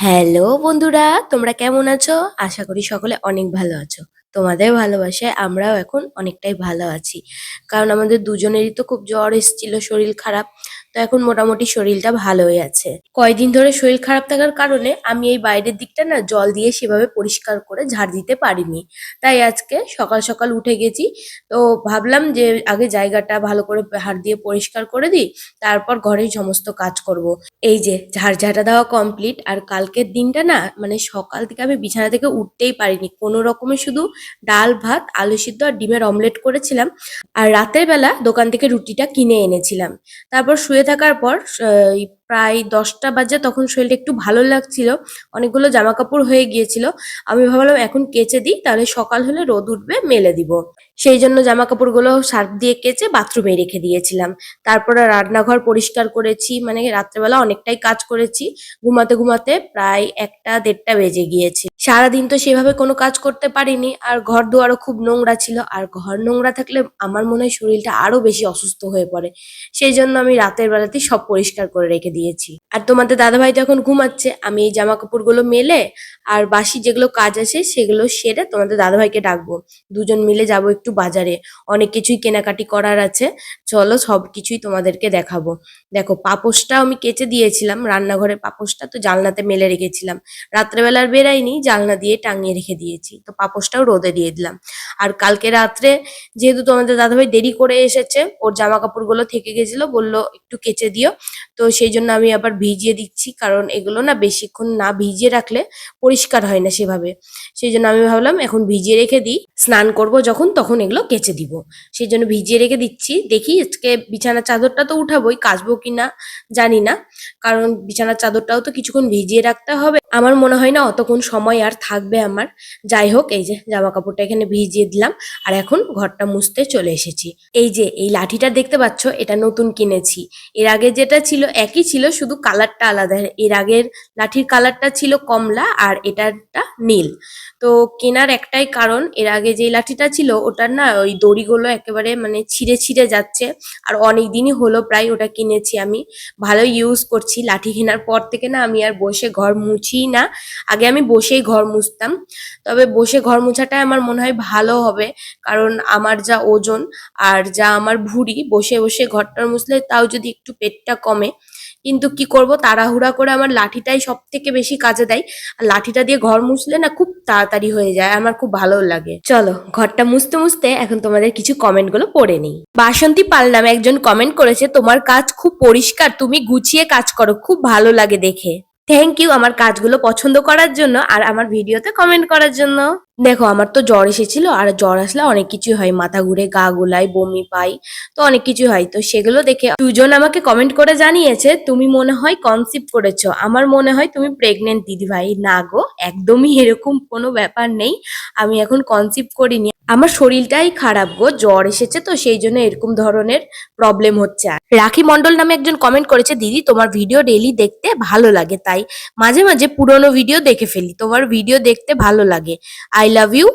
Hello বন্ধুরা তোমরা কেমন আছো? আশা করি সকলে অনেক ভালো আছো। তোমাদের ভালোবাসায় আমরাও এখন অনেকটাই ভালো আছি। কারণ আমাদের দুজনেরই তো খুব জ্বর এসেছিল, শরীর খারাপ। তো এখন মোটামুটি শরীরটা ভালোই আছে। কয়দিন ধরে শরীর খারাপ থাকার কারণে আমি এই বাইরের দিকটা না জল দিয়ে সেভাবে পরিষ্কার করে ঝাড় দিতে পারিনি। তাই আজকে সকাল সকাল উঠে গেছি। তো ভাবলাম যে আগে জায়গাটা ভালো করে হাড় দিয়ে পরিষ্কার করে দিই, তারপর ঘরেই সমস্ত কাজ করব। এই যে ঝাড় ঝাঁটা দেওয়া কমপ্লিট আর কালকের দিনটা না মানে সকাল থেকে আমি বিছানা থেকে উঠতেই পারিনি। কোনো রকমে শুধু ডাল, ভাত, আলু সিদ্ধ আর ডিমের অমলেট করেছিলাম। আর রাতের বেলা দোকান থেকে রুটিটা কিনে এনেছিলাম। তারপর শুয়ে থাকার পর প্রায় দশটা বাজে তখন শরীরটা একটু ভালো লাগছিল। অনেকগুলো জামা কাপড় হয়ে গিয়েছিল। আমি ভাবলাম, এখন কেচে দিই, তাহলে সকাল হলে রোদ উঠবে, মেলে দিব। সেই জন্য জামা কাপড়গুলো সার্ফ দিয়ে কেচে বাথরুমে রেখে দিয়েছিলাম। তারপরে রান্নাঘর পরিষ্কার করেছি মানে রাত্রেবেলা অনেকটাই কাজ করেছি। ঘুমাতে ঘুমাতে প্রায় একটা দেড়টা বেজে গিয়েছে। সারাদিন তো সেভাবে কোনো কাজ করতে পারিনি। আর ঘর দুয়ারও খুব নোংরা ছিল। আর ঘর নোংরা থাকলে আমার মনে হয় শরীরটা আরও বেশি অসুস্থ হয়ে পড়ে। সেই জন্য আমি রাতের বেলাতেই সব পরিষ্কার করে রেখে দিয়েছি। আর তোমাদের দাদাভাই তো এখন ঘুমাচ্ছে, আমি এই জামা কাপড়গুলো মেলে আর বাসি যেগুলো কাজ আছে সেগুলো সেরে তোমাদের দাদাভাইকে ডাকবো। দুজন মিলে যাব একটু বাজারে। অনেক কিছুই কেনাকাটি করার আছে। চলো সব কিছুই তোমাদেরকে দেখাবো। দেখো পাপোশটা আমি কেচে দিয়েছিলাম, রান্নাঘরের পাপোশটা তো জালনাতে মেলে রেখেছিলাম। রাত্রেবেলার বেরাইনি জানলা দিয়ে টাঙিয়ে রেখে দিয়েছি। তো পাপোশটাও রোদে দিয়ে দিলাম। আর কালকে রাত্রে যেহেতু তোমাদের দাদাভাই দেরি করে এসেছে, ওর জামা কাপড়গুলো থেকে গেছিল, বলল একটু কেচে দিও। তো সেই জন্য আমি আবার ভিজিয়ে দিচ্ছি, কারণ এগুলো না বেশিক্ষণ না ভিজিয়ে রাখলে পরিষ্কার হয় না সেভাবে। সেই জন্য আমি ভাবলাম এখন ভিজিয়ে রেখে দিই, স্নান করব যখন তখন এগুলো কেচে দিব। সেই জন্য ভিজিয়ে রেখে দিচ্ছি, দেখি আজকে বিছানার চাদরটা তো উঠাবোই, কাচবো কিনা জানি না, কারণ বিছানার চাদরটাও তো কিছুক্ষণ ভিজিয়ে রাখতে হবে। আমার মনে হয় না অতক্ষণ সময় আর থাকবে আমার। যাই হোক, এই যে জামা কাপড়টা এখানে ভিজিয়ে দিলাম, আর এখন ঘরটা মুছতে চলে এসেছি। এই যে, এই লাঠিটা দেখতে পাচ্ছ, এটা নতুন কিনেছি। এর আগে যেটা ছিল একই ছিল, শুধু কালারটা আলাদা। এর আগের লাঠির কালারটা ছিল কমলা, আর এটারটা নীল। তো কেনার একটাই কারণ, এর আগে যে লাঠিটা ছিল, ওটার না ওই দড়িগুলো একেবারে মানে ছিঁড়ে ছিঁড়ে যাচ্ছে, আর অনেক দিনই হলো প্রায় ওটা কিনেছি আমি। ভালো ইউজ করছি লাঠি কেনার পর থেকে না, আমি আর বসে ঘর মুছিই না। আগে আমি বসেই ঘর মুছতাম। তবে বসে ঘর মোছাটা আমার মনে হয় ভালো হবে। কারণ আমার যা ওজন আর যা আমার ভুঁড়ি বসে বসে ঘরটার মুছলে তাও যদি একটু পেটটা কমে, কিন্তু কি করব? তাড়াহুড়া করে আমার লাঠিটাই সব থেকে বেশি কাজে দেয়। আর লাঠিটা দিয়ে ঘর মুছলে না খুব তাড়াতাড়ি হয়ে যায়, আমার খুব ভালো লাগে। চলো, ঘরটা মুছতে মুছতে এখন তোমাদের কিছু কমেন্টগুলো পড়ে নিই। বাসন্তী পাল নামে একজন কমেন্ট করেছে, তোমার কাজ খুব পরিষ্কার, তুমি গুছিয়ে কাজ করো, খুব ভালো লাগে দেখে। থ্যাংক ইউ আমার কাজগুলো পছন্দ করার জন্য আর আমার ভিডিওতে কমেন্ট করার জন্য। দেখো, আমার তো জ্বর এসেছিল আর জ্বর আসলে অনেক কিছু হয়। মাথা ঘুরে গা গুলাই বমি পাই, তো অনেক কিছু হয়। তো সেগুলো দেখে দুজন আমাকে কমেন্ট করে জানিয়েছে, তুমি মনে হয় কনসিভ করেছ। আমার মনে হয় তুমি প্রেগনেন্ট দিদি ভাই না গো, একদমই এরকম কোনো ব্যাপার নেই। আমি এখন কনসিভ করিনি। আমার শরীরটাই খারাপ গো, জ্বর এসেছে তো, সেই জন্য এরকম ধরনের প্রবলেম হচ্ছে রাখি মন্ডল নামে একজন কমেন্ট করেছে, দিদি, তোমার ভিডিও ডেলি দেখতে ভালো লাগে, তাই মাঝে মাঝে পুরনো ভিডিও দেখে ফেলি। তোমার ভিডিও দেখতে ভালো লাগে। আই লাভ ইউ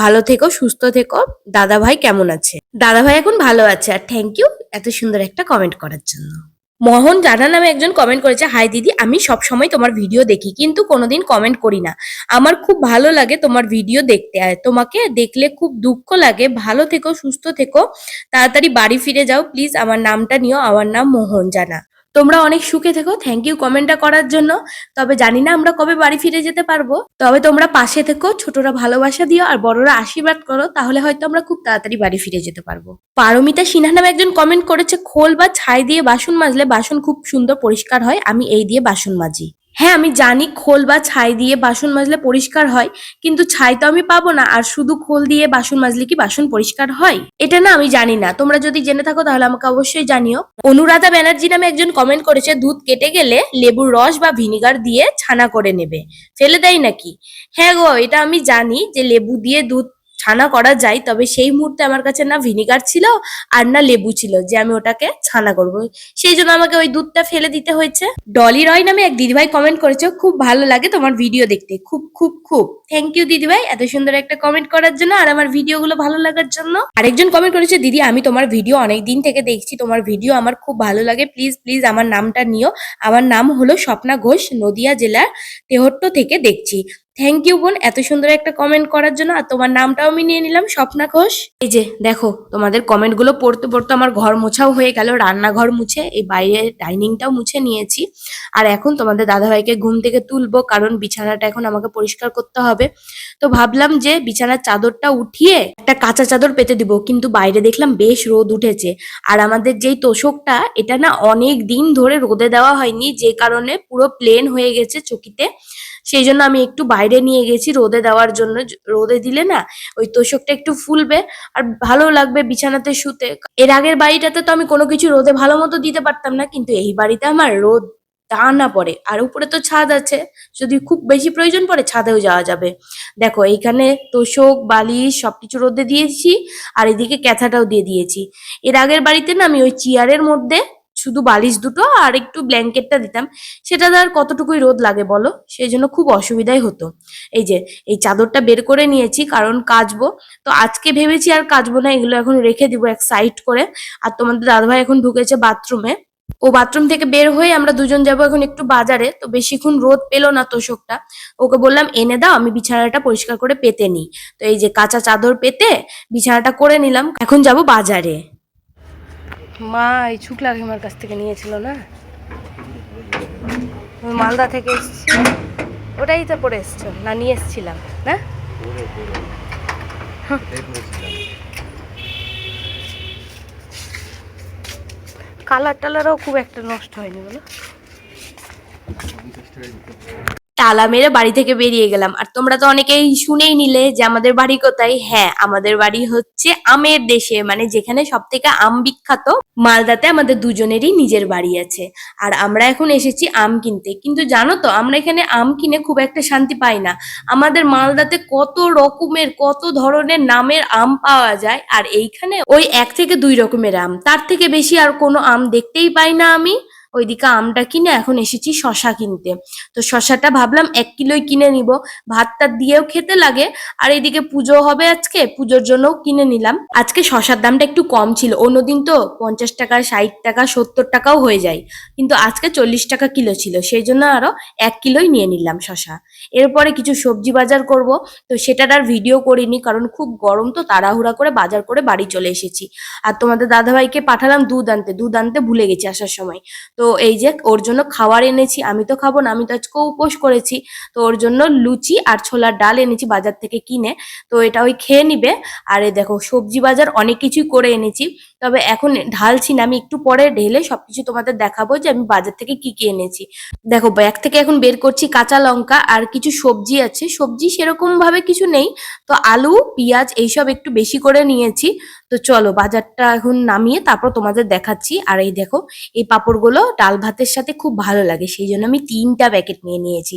ভালো থেকো, সুস্থ থেকো। দাদা ভাই কেমন আছে? দাদা ভাই এখন ভালো আছে আর থ্যাংক ইউ এত সুন্দর একটা কমেন্ট করার জন্য। মোহন জানা নামে একজন কমেন্ট করেছে, হাই দিদি, আমি সব সময় তোমার ভিডিও দেখি, কিন্তু কোনোদিন কমেন্ট করি না। আমার খুব ভালো লাগে তোমার ভিডিও দেখতে। আয় তোমাকে দেখলে খুব দুঃখ লাগে। ভালো থেকো, সুস্থ থেকো। তাড়াতাড়ি বাড়ি ফিরে যাও। প্লিজ আমার নামটা নিও। আমার নাম মোহন জানা। তোমরা অনেক সুখে থেকো। থ্যাংক ইউ কমেন্টটা করার জন্য। তবে জানি না আমরা কবে বাড়ি ফিরে যেতে পারব। তবে তোমরা পাশে থেকো, ছোটরা ভালোবাসা দিও আর বড়রা আশীর্বাদ করো, তাহলে হয়তো আমরা খুব তাড়াতাড়ি বাড়ি ফিরে যেতে পারব। পারমিতা সিনহা নামে একজন কমেন্ট করেছে, খোল বা ছাই দিয়ে বাসন মাজলে বাসন খুব সুন্দর পরিষ্কার হয়, আমি এই দিয়ে বাসন মাজি। হ্যাঁ আমি জানি খোল বা ছাই দিয়ে বাসন মাজলে পরিষ্কার হয়, কিন্তু ছাই তো আমি পাবো না, আর শুধু খোল দিয়ে বাসন মাজলে কি বাসন পরিষ্কার হয়? এটা না আমি জানি না, তোমরা যদি জেনে থাকো তাহলে আমাকে অবশ্যই জানিও। অনুরাধা ব্যানার্জি নামে একজন কমেন্ট করেছে, দুধ কেটে গেলে লেবুর রস বা ভিনিগার দিয়ে ছানা করে নেবে, ফেলে দেয় নাকি? হ্যাঁ গো, এটা আমি জানি যে লেবু দিয়ে দুধ ছানা করা যায়, তবে সেই মুহূর্তে আমার কাছে না ভিনিগার ছিল আর না লেবু ছিল যে আমি ওটাকে ছানা করব। সেই জন্য আমাকে ওই দুধটা ফেলে দিতে হয়েছে। ডলি রয় নামে এক দিদিভাই কমেন্ট করেছে, খুব ভালো লাগে তোমার ভিডিও দেখতে, খুব খুব খুব। থ্যাংক ইউ দিদিভাই, এত সুন্দর একটা কমেন্ট করার জন্য আর আমার ভিডিওগুলো ভালো লাগার জন্য। আরেকজন কমেন্ট করেছে, দিদি, আমি তোমার ভিডিও অনেক দিন থেকে দেখছি, তোমার ভিডিও আমার খুব ভালো লাগে প্লিজ প্লিজ আমার নামটা নিও। আমার নাম হলো স্বপ্না ঘোষ, নদিয়া জেলার তেহট্ট থেকে দেখছি। থ্যাংক ইউ বোন, এত সুন্দর একটা কমেন্ট করার জন্য। আর তোমার নামটাও আমি নিয়ে নিলাম, স্বপ্না ঘোষ। এই যে, দেখো, তোমাদের কমেন্টগুলো পড়তে পড়তে আমার ঘর মোছাও হয়ে গেল, রান্নাঘর মুছে, এই বাইরে ডাইনিংটাও মুছে নিয়েছি। আর এখন তোমাদের দাদাভাইকে ঘুম থেকে তুলবো, কারণ বিছানাটা এখন আমাকে পরিষ্কার করতে হবে। তো ভাবলাম যে বিছানার চাদরটা উঠিয়ে একটা কাঁচা চাদর পেতে দিব, কিন্তু বাইরে দেখলাম বেশ রোদ উঠেছে। আর আমাদের যেই তোষকটা, এটা না অনেক দিন ধরে রোদে দেওয়া হয়নি, যে কারণে পুরো প্লেন হয়ে গেছে চকিতে। সেই জন্য আমি একটু বাইরে নিয়ে গেছি রোদে দেওয়ার জন্য। রোদে দিলে না ওই তোষকটা একটু ফুলবে আর ভালো লাগবে বিছানাতে শুতে। এর আগের বাড়িটাতে তো আমি কোনো কিছু রোদে ভালো মতো দিতে পারতাম না, কিন্তু এই বাড়িতে আমার রোদ টানা পড়ে। আর উপরে তো ছাদ আছে, যদি খুব বেশি প্রয়োজন পড়ে ছাদেও যাওয়া যাবে। দেখো, এইখানে তোষক, বালিশ সবকিছু রোদে দিয়েছি আর এদিকে ক্যাথাটাও দিয়ে দিয়েছি। এর আগের বাড়িতে না আমি ওই চেয়ারের মধ্যে শুধু বালিশ দুটো আর একটু ব্ল্যাঙ্কেটটা দিতাম। সেটা আর কতটুকুই রোদ লাগে বলো? সেই জন্য খুব অসুবিধাই হতো। এই যে, এই চাদরটা বের করে নিয়েছি কারণ কাচবো। তো আজকে ভেবেছি আর কাচবো না, এগুলো এখন রেখে দিব এক সাইড করে। আর তোমাদের দাদাভাই এখন ঢুকেছে বাথরুমে। ও বাথরুম থেকে বের হয়ে আমরা দুজন যাব এখন একটু বাজারে। তো বেশিক্ষণ রোদ পেল না তোষকটা। ওকে বললাম, এনে দাও, আমি বিছানাটা পরিষ্কার করে পেতে নিই। তো এই যে কাঁচা চাদর পেতে বিছানাটা করে নিলাম। এখন যাব বাজারে। মা এই ছুকলা আমার কাছ থেকে নিয়েছিল না? মালদা থেকে এসছি। ওটাই তো পরে এসছো। না, নিয়ে এসছিলাম, না? কালার টালারও খুব একটা নষ্ট হয়নি, বলো। তালা মেরে বাড়ি থেকে বেরিয়ে গেলাম। আর তোমরা তো অনেকেই শুনেই নিলে যে আমাদের বাড়ি কোথায়? হ্যাঁ আমাদের বাড়ি হচ্ছে আমের দেশে মানে যেখানে সব থেকে আম বিখ্যাত। মালদাতে আমাদের দুজনেরই নিজের বাড়ি আছে। আর আমরা এখন এসেছি আম কিনতে। কিন্তু জানো তো, আমরা এখানে আম কিনে খুব একটা শান্তি পাই না। আমাদের মালদাতে কত রকমের, কত ধরনের নামের আম পাওয়া যায়। আর এইখানে ওই এক থেকে দুই রকমের আম। তার থেকে বেশি আর কোনো আম দেখতেই পাই না আমি। ওইদিকে আমটা কিনে এখন এসেছি শশা কিনতে। তো শশাটা ভাবলাম এক কিলোই কিনে নিব। ভাতটা দিয়েও খেতে লাগে। আর এদিকে পুজো হবে আজকে, পুজোর জন্যও কিনে নিলাম। আজকে শশার দামটা একটু কম ছিল। অন্যদিন তো পঞ্চাশ টাকা, ষাট টাকা, সত্তর টাকাও হয়ে যায়। কিন্তু আজকে চল্লিশ টাকা কিলো ছিল। সেই জন্য আরও এক কিলোই নিয়ে নিলাম শশা। এরপরে কিছু সবজি বাজার করব। তো সেটার আর ভিডিও করিনি, কারণ খুব গরম তো তাড়াহুড়া করে বাজার করে বাড়ি চলে এসেছি। আর তোমাদের দাদাভাইকে পাঠালাম দুধ আনতে। দুধ আনতে ভুলে গেছি আসার সময়। তো এই যে ওর জন্য খাবার এনেছি, আমি তো খাব না, আমি তো আজকে উপোস করেছি। তো ওর জন্য লুচি আর ছোলার ডাল এনেছি বাজার থেকে কিনে। তো এটা ওই খেয়ে নিবে। আর দেখো, সবজি বাজার অনেক কিছুই করে এনেছি। তবে এখন ঢালছি না, আমি একটু পরে ঢেলে সবকিছু তোমাদের দেখাবো যে আমি বাজার থেকে কি কি এনেছি। দেখো, ব্যাগ থেকে এখন বের করছি কাঁচা লঙ্কা আর কিছু সবজি আছে। সবজি সেরকম ভাবে কিছু নেই। তো আলু, পেঁয়াজ, এইসব একটু বেশি করে নিয়েছি। তো চলো বাজারটা এখন নামিয়ে তারপর তোমাদের দেখাচ্ছি। আর এই দেখো, এই পাঁপড়গুলো ডাল ভাতের সাথে খুব ভালো লাগে, সেই জন্য আমি তিনটা প্যাকেট নিয়ে নিয়েছি।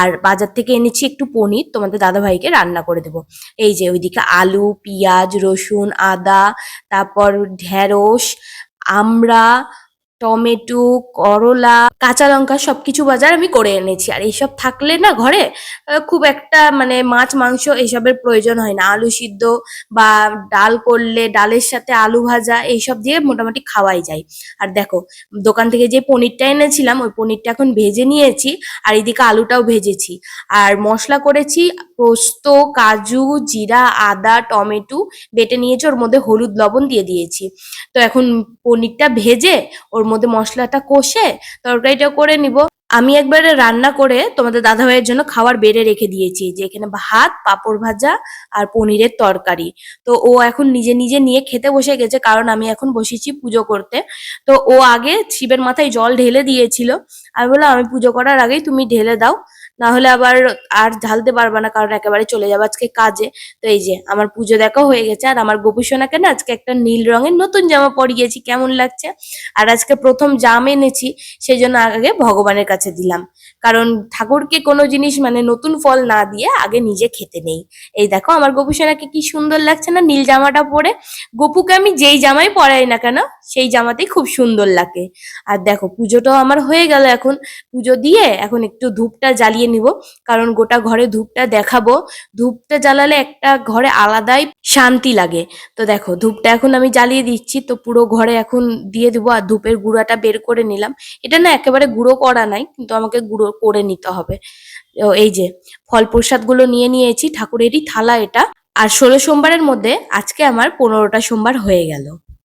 আর বাজার থেকে এনেছি একটু পনির, তোমাদের দাদাভাইকে রান্না করে দেবো। এই যে ওইদিকে আলু, পেঁয়াজ, রসুন, আদা, তারপর ঢেঁড়স, আমড়া টমেটো, করলা, কাঁচা লঙ্কা সবকিছু বাজার আমি করে এনেছি। আর এইসব থাকলে না ঘরে খুব একটা মানে মাছ, মাংস এইসবের প্রয়োজন হয় না। আলু সিদ্ধ বা ডাল করলে ডালের সাথে আলু ভাজা এইসব দিয়ে মোটামুটি খাওয়াই যায়। আর দেখো, দোকান থেকে যে পনিরটা এনেছিলাম, ওই পনিরটা এখন ভেজে নিয়েছি আর এদিকে আলুটাও ভেজেছি। আর মশলা করেছি পোস্ত, কাজু, জিরা, আদা, টমেটো বেটে নিয়েছি, ওর মধ্যে হলুদ লবণ দিয়ে দিয়েছি। তো এখন পনিরটা ভেজে ওর মধ্যে মশলাটা কষে তরকারিটা করে নিব। আমি একবার রান্না করে তোমাদের দাদা ভাইয়ের জন্য খাবার বেড়ে রেখে দিয়েছি, যে এখানে ভাত পাঁপড় ভাজা আর পনিরের তরকারি। তো ও এখন নিজে নিজে নিয়ে খেতে বসে গেছে, কারণ আমি এখন বসেছি পুজো করতে। তো ও আগে শিবের মাথায় জল ঢেলে দিয়েছিল। আমি বললাম, আমি পুজো করার আগেই তুমি ঢেলে দাও। না হলে আবার আর ঢালতে পারবে না, কারণ একেবারে চলে যাব আজকে কাজে। তো এই যে, আমার পুজো দেখা হয়ে গেছে, আর আমার গোপু সোনাকে না আজকে একটা নীল রঙের নতুন জামা পরিয়েছি, কেমন লাগছে? আর আজকে প্রথম জাম এনেছি সেই জন্য আগে ভগবানের কাছে দিলাম। কারণ ঠাকুরকে কোনো জিনিস মানে নতুন ফল না দিয়ে আগে নিজে খেতে নেই। এই দেখো, আমার গোপু সোনাকে কি সুন্দর লাগছে না নীল জামাটা পরে? গোপুকে আমি যেই জামাই পরাই না কেন, সেই জামাতেই খুব সুন্দর লাগে। আর দেখো, পুজোটাও আমার হয়ে গেল এখন। পুজো দিয়ে এখন একটু ধূপটা জ্বালিয়ে নিব। কারণ গোটা ঘরে ধূপটা দেখাবো। ধূপটা জ্বালালে একটা ঘরে আলাদাই শান্তি লাগে। তো দেখো, ধূপটা এখন আমি জ্বালিয়ে দিচ্ছি। তো পুরো ঘরে এখন দিয়ে দেবো আর ধূপের গুঁড়াটা বের করে নিলাম। এটা না একেবারে গুঁড়ো করা নাই, কিন্তু আমাকে গুঁড়ো করে নিতে হবে। এই যে, ফল প্রসাদগুলো নিয়ে নিয়েছি। ঠাকুরেরই থালা এটা। আর ষোলো সোমবারের মধ্যে আজকে আমার পনেরোটা সোমবার হয়ে গেল।